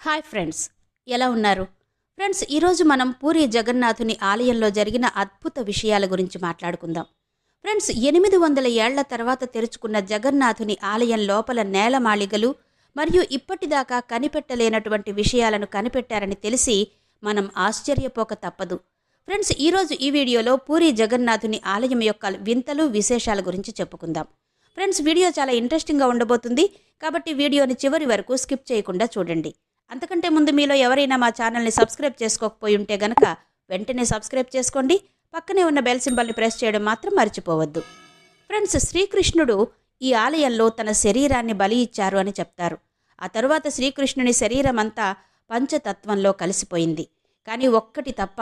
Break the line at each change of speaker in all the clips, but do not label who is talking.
Hi friends ఎలా ఉన్నారు? Friends ఈరోజు మనం పూరి జగన్నాథుని ఆలయంలో జరిగిన అద్భుత విషయాల గురించి మాట్లాడుకుందాం. ఫ్రెండ్స్ ఎనిమిది వందల ఏళ్ళ తర్వాత తెరుచుకున్న జగన్నాథుని ఆలయం లోపల నేలమాళిగలు మరియు ఇప్పటిదాకా కనిపెట్టలేనటువంటి విషయాలను కనిపెట్టారని తెలిసి మనం ఆశ్చర్యపోక తప్పదు. ఫ్రెండ్స్ ఈరోజు ఈ వీడియోలో పూరి జగన్నాథుని ఆలయం యొక్క వింతలు విశేషాల గురించి చెప్పుకుందాం. ఫ్రెండ్స్ వీడియో చాలా ఇంట్రెస్టింగ్గా ఉండబోతుంది కాబట్టి వీడియోని చివరి వరకు స్కిప్ చేయకుండా చూడండి. అంతకంటే ముందు మీలో ఎవరైనా మా ఛానల్ని సబ్స్క్రైబ్ చేసుకోకపోయి ఉంటే గనక వెంటనే సబ్స్క్రైబ్ చేసుకోండి. పక్కనే ఉన్న బెల్ సింబల్ని ప్రెస్ చేయడం మాత్రం మర్చిపోవద్దు. ఫ్రెండ్స్ శ్రీకృష్ణుడు ఈ ఆలయంలో తన శరీరాన్ని బలి ఇచ్చారు అని చెప్తారు. ఆ తరువాత శ్రీకృష్ణుని శరీరం అంతా పంచతత్వంలో కలిసిపోయింది. కానీ ఒక్కటి తప్ప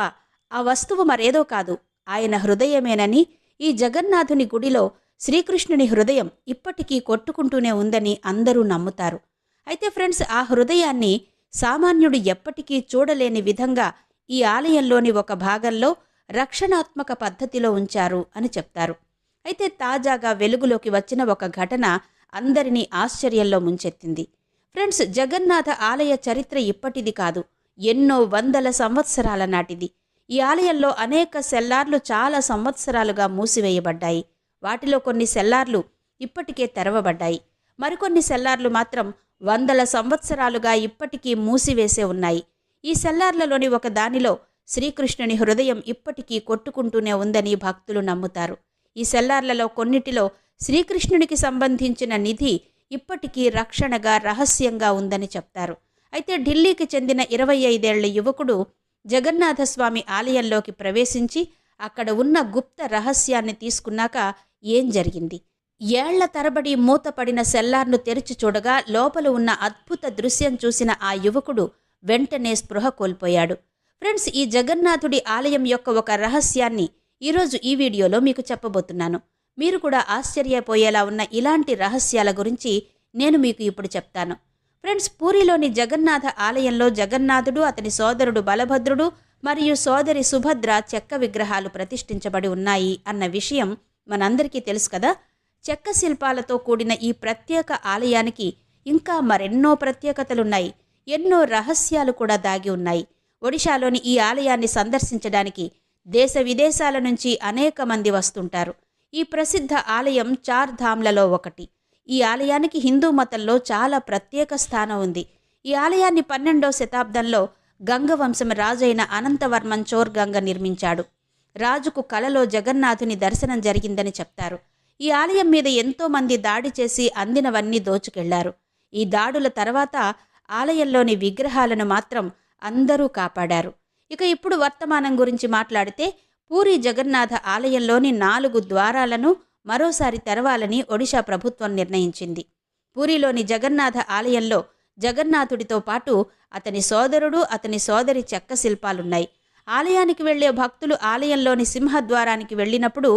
ఆ వస్తువు మరేదో కాదు ఆయన హృదయమేనని ఈ జగన్నాథుని గుడిలో శ్రీకృష్ణుని హృదయం ఇప్పటికీ కొట్టుకుంటూనే ఉందని అందరూ నమ్ముతారు. అయితే ఫ్రెండ్స్ ఆ హృదయాన్ని సామాన్యుడు ఎప్పటికీ చూడలేని విధంగా ఈ ఆలయంలోని ఒక భాగంలో రక్షణాత్మక పద్ధతిలో ఉంచారు అని చెప్తారు. అయితే తాజాగా వెలుగులోకి వచ్చిన ఒక ఘటన అందరినీ ఆశ్చర్యంలో ముంచెత్తింది. ఫ్రెండ్స్ జగన్నాథ ఆలయ చరిత్ర ఇప్పటిది కాదు. ఎన్నో వందల సంవత్సరాల నాటిది. ఈ ఆలయంలో అనేక సెల్లార్లు చాలా సంవత్సరాలుగా మూసివేయబడ్డాయి. వాటిలో కొన్ని సెల్లార్లు ఇప్పటికే తెరవబడ్డాయి. మరికొన్ని సెల్లార్లు మాత్రం వందల సంవత్సరాలుగా ఇప్పటికీ మూసివేసే ఉన్నాయి. ఈ సెల్లార్లలోని ఒక దానిలో శ్రీకృష్ణుని హృదయం ఇప్పటికీ కొట్టుకుంటూనే ఉందని భక్తులు నమ్ముతారు. ఈ సెల్లార్లలో కొన్నిటిలో శ్రీకృష్ణునికి సంబంధించిన నిధి ఇప్పటికీ రక్షణగా రహస్యంగా ఉందని చెప్తారు. అయితే ఢిల్లీకి చెందిన ఇరవై ఐదేళ్ళ యువకుడు జగన్నాథస్వామి ఆలయంలోకి ప్రవేశించి అక్కడ ఉన్న గుప్త రహస్యాన్ని తీసుకున్నాక ఏం జరిగింది? ఏళ్ళ తరబడి మూతపడిన సెల్లార్ను తెరిచి చూడగా లోపల ఉన్న అద్భుత దృశ్యం చూసిన ఆ యువకుడు వెంటనే స్పృహ కోల్పోయాడు. ఫ్రెండ్స్ ఈ జగన్నాథుడి ఆలయం యొక్క ఒక రహస్యాన్ని ఈరోజు ఈ వీడియోలో మీకు చెప్పబోతున్నాను. మీరు కూడా ఆశ్చర్యపోయేలా ఉన్న ఇలాంటి రహస్యాల గురించి నేను మీకు ఇప్పుడు చెప్తాను. ఫ్రెండ్స్ పూరిలోని జగన్నాథ ఆలయంలో జగన్నాథుడు అతని సోదరుడు బలభద్రుడు మరియు సోదరి సుభద్ర చెక్క విగ్రహాలు ప్రతిష్ఠించబడి ఉన్నాయి అన్న విషయం మనందరికీ తెలుసు కదా. చెక్క శిల్పాలతో కూడిన ఈ ప్రత్యేక ఆలయానికి ఇంకా మరెన్నో ప్రత్యేకతలున్నాయి. ఎన్నో రహస్యాలు కూడా దాగి ఉన్నాయి. ఒడిశాలోని ఈ ఆలయాన్ని సందర్శించడానికి దేశ విదేశాల నుంచి అనేక మంది వస్తుంటారు. ఈ ప్రసిద్ధ ఆలయం చార్ ధామ్లలో ఒకటి. ఈ ఆలయానికి హిందూ మతంలో చాలా ప్రత్యేక స్థానం ఉంది. ఈ ఆలయాన్ని పన్నెండో శతాబ్దంలో గంగవంశం రాజైన అనంతవర్మన్ చోర్ గంగ నిర్మించాడు. రాజుకు కలలో జగన్నాథుని దర్శనం జరిగిందని చెప్తారు. ఈ ఆలయం మీద ఎంతో మంది దాడి చేసి అందినవన్నీ దోచుకెళ్ళారు. ఈ దాడుల తర్వాత ఆలయంలోని విగ్రహాలను మాత్రం అందరూ కాపాడారు. ఇక ఇప్పుడు వర్తమానం గురించి మాట్లాడితే పూరి జగన్నాథ ఆలయంలోని నాలుగు ద్వారాలను మరోసారి తెరవాలని ఒడిశా ప్రభుత్వం నిర్ణయించింది. పూరిలోని జగన్నాథ ఆలయంలో జగన్నాథుడితో పాటు అతని సోదరుడు అతని సోదరి చెక్క శిల్పాలున్నాయి. ఆలయానికి వెళ్ళే భక్తులు ఆలయంలోని సింహద్వారానికి వెళ్ళినప్పుడు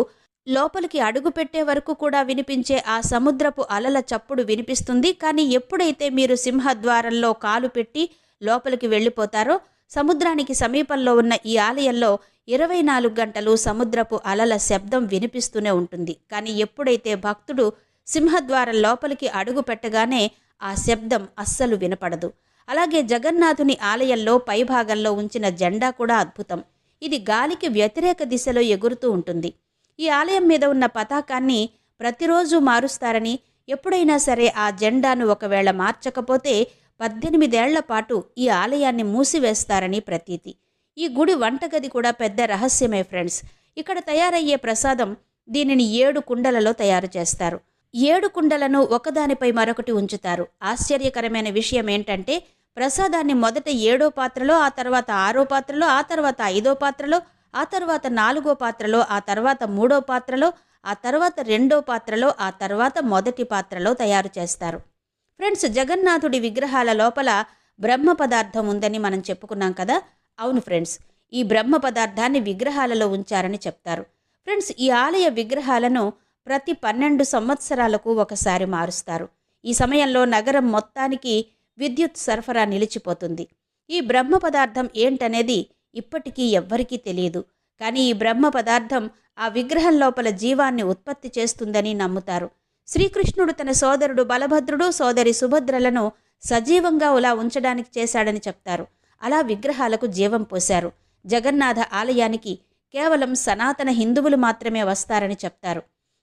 లోపలికి అడుగు పెట్టే వరకు కూడా వినిపించే ఆ సముద్రపు అలల చప్పుడు వినిపిస్తుంది. కానీ ఎప్పుడైతే మీరు సింహద్వారంలో కాలు పెట్టి లోపలికి వెళ్ళిపోతారో సముద్రానికి సమీపంలో ఉన్న ఈ ఆలయంలో ఇరవై నాలుగు గంటలు సముద్రపు అలల శబ్దం వినిపిస్తూనే ఉంటుంది. కానీ ఎప్పుడైతే భక్తుడు సింహద్వారం లోపలికి అడుగు పెట్టగానే ఆ శబ్దం అస్సలు వినపడదు. అలాగే జగన్నాథుని ఆలయంలో పైభాగంలో ఉంచిన జెండా కూడా అద్భుతం. ఇది గాలికి వ్యతిరేక దిశలో ఎగురుతూ ఉంటుంది. ఈ ఆలయం మీద ఉన్న పతాకాన్ని ప్రతిరోజు మారుస్తారని ఎప్పుడైనా సరే ఆ జెండాను ఒకవేళ మార్చకపోతే పద్దెనిమిదేళ్ళ పాటు ఈ ఆలయాన్ని మూసివేస్తారని ప్రతీతి. ఈ గుడి వంటగది కూడా పెద్ద రహస్యమే ఫ్రెండ్స్. ఇక్కడ తయారయ్యే ప్రసాదం దీనిని ఏడు కుండలలో తయారు చేస్తారు. ఏడు కుండలను ఒకదానిపై మరొకటి ఉంచుతారు. ఆశ్చర్యకరమైన విషయం ఏంటంటే ప్రసాదాన్ని మొదట ఏడో పాత్రలో ఆ తర్వాత ఆరో పాత్రలో ఆ తర్వాత ఐదో పాత్రలో ఆ తర్వాత నాలుగో పాత్రలో ఆ తర్వాత మూడో పాత్రలో ఆ తర్వాత రెండో పాత్రలో ఆ తర్వాత మొదటి పాత్రలో తయారు చేస్తారు. ఫ్రెండ్స్ జగన్నాథుడి విగ్రహాల లోపల బ్రహ్మ పదార్థం ఉందని మనం చెప్పుకున్నాం కదా? అవును ఫ్రెండ్స్ ఈ బ్రహ్మ పదార్థాన్ని విగ్రహాలలో ఉంచారని చెప్తారు. ఫ్రెండ్స్ ఈ ఆలయ విగ్రహాలను ప్రతి పన్నెండు సంవత్సరాలకు ఒకసారి మారుస్తారు. ఈ సమయంలో నగరం మొత్తానికి విద్యుత్ సరఫరా నిలిచిపోతుంది. ఈ బ్రహ్మ పదార్థం ఏంటనేది ఇప్పటికీ ఎవ్వరికీ తెలియదు. కానీ ఈ బ్రహ్మ పదార్థం ఆ విగ్రహం లోపల జీవాన్ని ఉత్పత్తి చేస్తుందని నమ్ముతారు. శ్రీకృష్ణుడు తన సోదరుడు బలభద్రుడు సోదరి సుభద్రలను సజీవంగా ఉలా ఉంచడానికి చేశాడని చెప్తారు. అలా విగ్రహాలకు జీవం పోశారు. జగన్నాథ ఆలయానికి కేవలం సనాతన హిందువులు మాత్రమే వస్తారని చెప్తారు.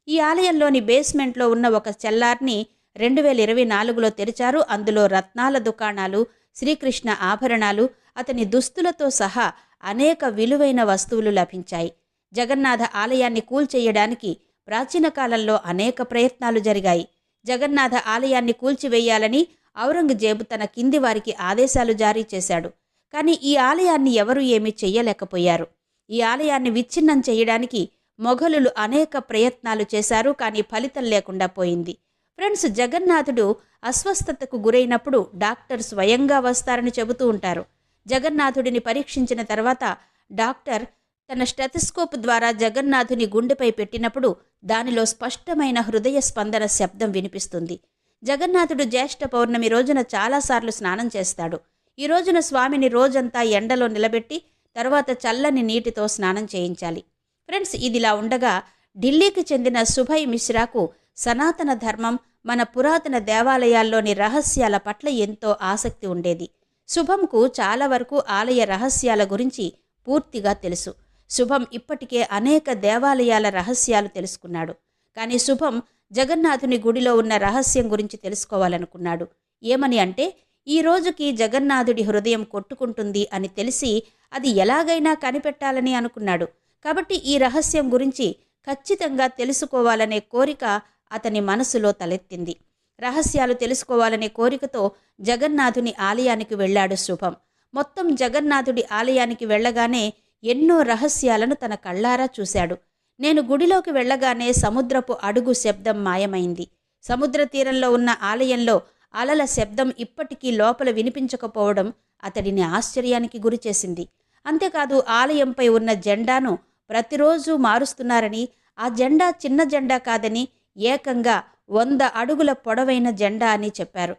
ఈ ఆలయంలోని బేస్మెంట్లో ఉన్న ఒక చెల్లార్ని రెండు వేల ఇరవై నాలుగులో తెరిచారు. అందులో రత్నాల దుకాణాలు శ్రీకృష్ణ ఆభరణాలు అతని దుస్తులతో సహా అనేక విలువైన వస్తువులు లభించాయి. జగన్నాథ ఆలయాన్ని కూల్చేయడానికి ప్రాచీన కాలంలో అనేక ప్రయత్నాలు జరిగాయి. జగన్నాథ ఆలయాన్ని కూల్చివేయాలని ఔరంగజేబు తన కింది వారికి ఆదేశాలు జారీ చేశాడు. కానీ ఈ ఆలయాన్ని ఎవరూ ఏమీ చెయ్యలేకపోయారు ఈ ఆలయాన్ని విచ్ఛిన్నం చేయడానికి మొఘలులు అనేక ప్రయత్నాలు చేశారు కానీ ఫలితం లేకుండా పోయింది. ఫ్రెండ్స్ జగన్నాథుడు అస్వస్థతకు గురైనప్పుడు డాక్టర్ స్వయంగా వస్తారని చెబుతూ ఉంటారు. జగన్నాథుడిని పరీక్షించిన తర్వాత డాక్టర్ తన స్టెథస్కోప్ ద్వారా జగన్నాథుని గుండెపై పెట్టినప్పుడు దానిలో స్పష్టమైన హృదయ స్పందన శబ్దం వినిపిస్తుంది. జగన్నాథుడు జ్యేష్ఠ పౌర్ణమి రోజున చాలాసార్లు స్నానం చేస్తాడు. ఈ రోజున స్వామిని రోజంతా ఎండలో నిలబెట్టి తర్వాత చల్లని నీటితో స్నానం చేయించాలి. ఫ్రెండ్స్ ఇదిలా ఉండగా ఢిల్లీకి చెందిన సుభయ్ మిశ్రాకు సనాతన ధర్మం మన పురాతన దేవాలయాల్లోని రహస్యాల పట్ల ఎంతో ఆసక్తి ఉండేది. శుభంకు చాలా వరకు ఆలయ రహస్యాల గురించి పూర్తిగా తెలుసు. శుభం ఇప్పటికే అనేక దేవాలయాల రహస్యాలు తెలుసుకున్నాడు. కానీ శుభం జగన్నాథుని గుడిలో ఉన్న రహస్యం గురించి తెలుసుకోవాలనుకున్నాడు. ఏమని అంటే ఈ రోజుకి జగన్నాథుడి హృదయం కొట్టుకుంటుంది అని తెలిసి అది ఎలాగైనా కనిపెట్టాలని అనుకున్నాడు. కాబట్టి ఈ రహస్యం గురించి ఖచ్చితంగా తెలుసుకోవాలనే కోరిక అతని మనసులో తలెత్తింది. రహస్యాలు తెలుసుకోవాలనే కోరికతో జగన్నాథుని ఆలయానికి వెళ్ళాడు శుభం. మొత్తం జగన్నాథుడి ఆలయానికి వెళ్ళగానే ఎన్నో రహస్యాలను తన కళ్ళారా చూశాడు. నేను గుడిలోకి వెళ్ళగానే సముద్రపు అడుగు శబ్దం మాయమైంది. సముద్ర తీరంలో ఉన్న ఆలయంలో అలల శబ్దం ఇప్పటికీ లోపల వినిపించకపోవడం అతడిని ఆశ్చర్యానికి గురిచేసింది. అంతేకాదు ఆలయంపై ఉన్న జెండాను ప్రతిరోజు మారుస్తున్నారని ఆ జెండా చిన్న జెండా కాదని ఏకంగా వంద అడుగుల పొడవైన జెండా అని చెప్పారు.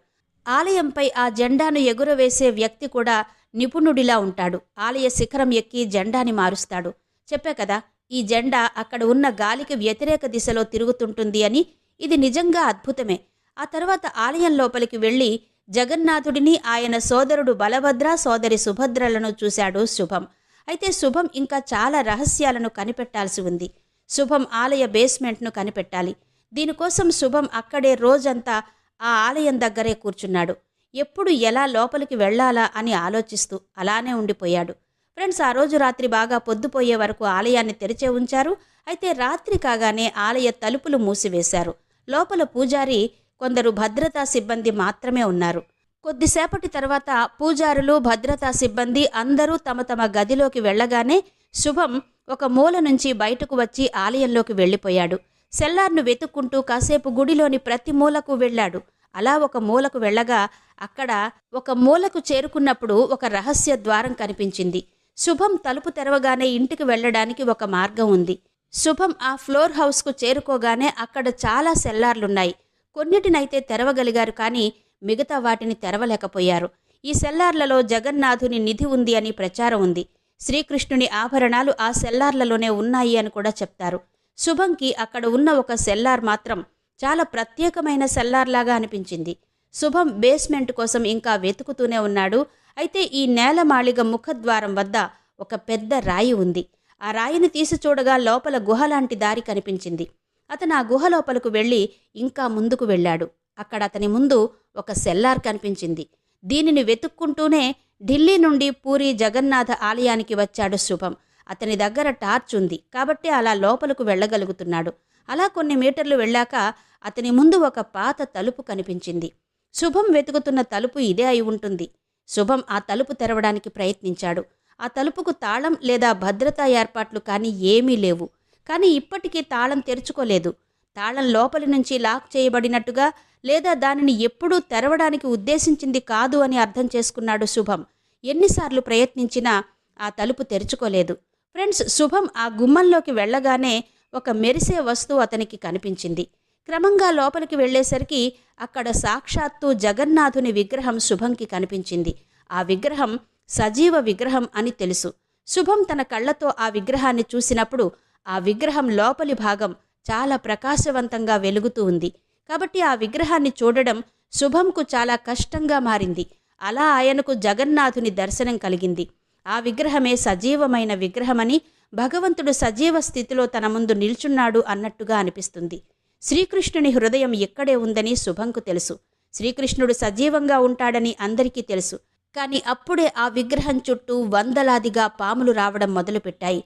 ఆలయంపై ఆ జెండాను ఎగురవేసే వ్యక్తి కూడా నిపుణుడిలా ఉంటాడు. ఆలయ శిఖరం ఎక్కి జెండాని మారుస్తాడు. చెప్పే కదా ఈ జెండా అక్కడ ఉన్న గాలికి వ్యతిరేక దిశలో తిరుగుతుంటుంది అని ఇది నిజంగా అద్భుతమే. ఆ తర్వాత ఆలయం లోపలికి వెళ్ళి జగన్నాథుడిని ఆయన సోదరుడు బలభద్ర సోదరి సుభద్రలను చూశాడు శుభం. అయితే శుభం ఇంకా చాలా రహస్యాలను కనిపెట్టాల్సి ఉంది. శుభం ఆలయ బేస్మెంట్ను కనిపెట్టాలి. దీనికోసం శుభం అక్కడే రోజంతా ఆ ఆలయం దగ్గరే కూర్చున్నాడు. ఎప్పుడు ఎలా లోపలికి వెళ్ళాలా అని ఆలోచిస్తూ అలానే ఉండిపోయాడు. ఫ్రెండ్స్ ఆ రోజు రాత్రి బాగా పొద్దుపోయే వరకు ఆలయాన్ని తెరిచే ఉంచారు. అయితే రాత్రి కాగానే ఆలయ తలుపులు మూసివేశారు. లోపల పూజారి కొందరు భద్రతా సిబ్బంది మాత్రమే ఉన్నారు. కొద్దిసేపటి తర్వాత పూజారులు భద్రతా సిబ్బంది అందరూ తమ తమ గదిలోకి వెళ్ళగానే శుభం ఒక మూల నుంచి బయటకు వచ్చి ఆలయంలోకి వెళ్ళిపోయాడు. సెల్లార్ను వెతుక్కుంటూ కాసేపు గుడిలోని ప్రతి మూలకు వెళ్ళాడు. అలా ఒక మూలకు వెళ్ళగా అక్కడ ఒక మూలకు చేరుకున్నప్పుడు ఒక రహస్య ద్వారం కనిపించింది. శుభం తలుపు తెరవగానే ఇంటికి వెళ్ళడానికి ఒక మార్గం ఉంది. శుభం ఆ ఫ్లోర్ హౌస్కు చేరుకోగానే అక్కడ చాలా సెల్లార్లున్నాయి. కొన్నిటినైతే తెరవగలిగారు కానీ మిగతా వాటిని తెరవలేకపోయారు. ఈ సెల్లార్లలో జగన్నాథుని నిధి ఉంది అని ప్రచారం ఉంది. శ్రీకృష్ణుని ఆభరణాలు ఆ సెల్లార్లలోనే ఉన్నాయి అని కూడా చెప్తారు. శుభంకి అక్కడ ఉన్న ఒక సెల్లార్ మాత్రం చాలా ప్రత్యేకమైన సెల్లార్లాగా అనిపించింది. శుభం బేస్మెంట్ కోసం ఇంకా వెతుకుతూనే ఉన్నాడు. అయితే ఈ నేలమాళిగ ముఖద్వారం వద్ద ఒక పెద్ద రాయి ఉంది. ఆ రాయిని తీసి చూడగా లోపల గుహ లాంటి దారి కనిపించింది. అతను ఆ గుహ లోపలకు వెళ్ళి ఇంకా ముందుకు వెళ్ళాడు. అక్కడ అతని ముందు ఒక సెల్లార్ కనిపించింది. దీనిని వెతుక్కుంటూనే ఢిల్లీ నుండి పూరి జగన్నాథ ఆలయానికి వచ్చాడు శుభం. అతని దగ్గర టార్చ్ ఉంది. కాబట్టి అలా లోపలకు వెళ్ళగలుగుతున్నాడు. అలా కొన్ని మీటర్లు వెళ్ళాక అతని ముందు ఒక పాత తలుపు కనిపించింది. శుభం వెతుకుతున్న తలుపు ఇదే అయి ఉంటుంది. శుభం ఆ తలుపు తెరవడానికి ప్రయత్నించాడు. ఆ తలుపుకు తాళం లేదా భద్రతా ఏర్పాట్లు కానీ ఏమీ లేవు. కానీ ఇప్పటికీ తాళం తెరుచుకోలేదు. తాళం లోపలి నుంచి లాక్ చేయబడినట్టుగా లేదా దానిని ఎప్పుడూ తెరవడానికి ఉద్దేశించింది కాదు అని అర్థం చేసుకున్నాడు శుభం. ఎన్నిసార్లు ప్రయత్నించినా ఆ తలుపు తెరుచుకోలేదు. ఫ్రెండ్స్ శుభం ఆ గుమ్మంలోకి వెళ్ళగానే ఒక మెరిసే వస్తువు అతనికి కనిపించింది. క్రమంగా లోపలికి వెళ్ళేసరికి అక్కడ సాక్షాత్తు జగన్నాథుని విగ్రహం శుభంకి కనిపించింది. ఆ విగ్రహం సజీవ విగ్రహం అని తెలుసు. శుభం తన కళ్ళతో ఆ విగ్రహాన్ని చూసినప్పుడు ఆ విగ్రహం లోపలి భాగం చాలా ప్రకాశవంతంగా వెలుగుతూ ఉంది. కాబట్టి ఆ విగ్రహాన్ని చూడడం శుభంకు చాలా కష్టంగా మారింది. అలా ఆయనకు జగన్నాథుని దర్శనం కలిగింది. ఆ విగ్రహమే సజీవమైన విగ్రహమని భగవంతుడు సజీవ స్థితిలో తన ముందు నిల్చున్నాడు అన్నట్టుగా అనిపిస్తుంది. శ్రీకృష్ణుని హృదయం ఇక్కడే ఉందని శుభంకు తెలుసు. శ్రీకృష్ణుడు సజీవంగా ఉంటాడని అందరికీ తెలుసు. కానీ అప్పుడే ఆ విగ్రహం చుట్టూ వందలాదిగా పాములు రావడం మొదలుపెట్టాయి.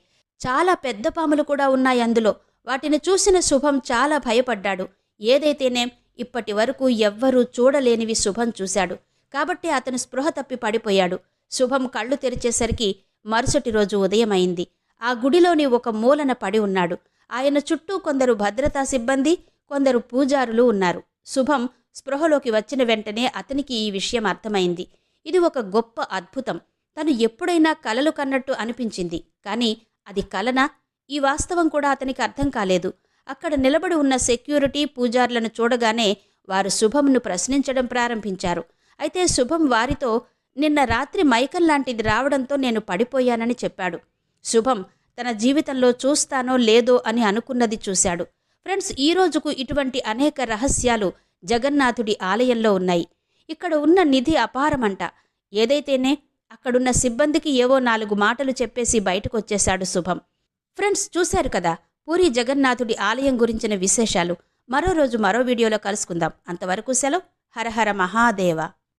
చాలా పెద్ద పాములు కూడా ఉన్నాయి అందులో. వాటిని చూసిన శుభం చాలా భయపడ్డాడు. ఏదైతేనేం ఇప్పటి వరకు ఎవ్వరూ చూడలేనివి శుభం చూశాడు. కాబట్టి అతను స్పృహ తప్పి పడిపోయాడు. శుభం కళ్ళు తెరిచేసరికి మరుసటి రోజు ఉదయమైంది. ఆ గుడిలోని ఒక మూలన పడి ఉన్నాడు. ఆయన చుట్టూ కొందరు భద్రతా సిబ్బంది కొందరు పూజారులు ఉన్నారు. శుభం స్పృహలోకి వచ్చిన వెంటనే అతనికి ఈ విషయం అర్థమైంది. ఇది ఒక గొప్ప అద్భుతం. తను ఎప్పుడైనా కలలు కన్నట్టు అనిపించింది. కానీ అది కలనా? ఈ వాస్తవం కూడా అతనికి అర్థం కాలేదు. అక్కడ నిలబడి ఉన్న సెక్యూరిటీ పూజారులను చూడగానే వారు శుభంను ప్రశ్నించడం ప్రారంభించారు. అయితే శుభం వారితో నిన్న రాత్రి మైకల్ లాంటిది రావడంతో నేను పడిపోయానని చెప్పాడు. శుభం తన జీవితంలో చూస్తానో లేదో అని అనుకున్నది చూశాడు. ఫ్రెండ్స్ ఈ రోజుకు ఇటువంటి అనేక రహస్యాలు జగన్నాథుడి ఆలయంలో ఉన్నాయి. ఇక్కడ ఉన్న నిధి అపారమంట. ఏదైతేనే అక్కడున్న సిబ్బందికి ఏవో నాలుగు మాటలు చెప్పేసి బయటకొచ్చేశాడు శుభం. ఫ్రెండ్స్ చూశారు కదా పూరి జగన్నాథుడి ఆలయం గురించిన విశేషాలు. మరో రోజు మరో వీడియోలో కలుసుకుందాం. అంతవరకు సెలవు. హరహర మహాదేవ.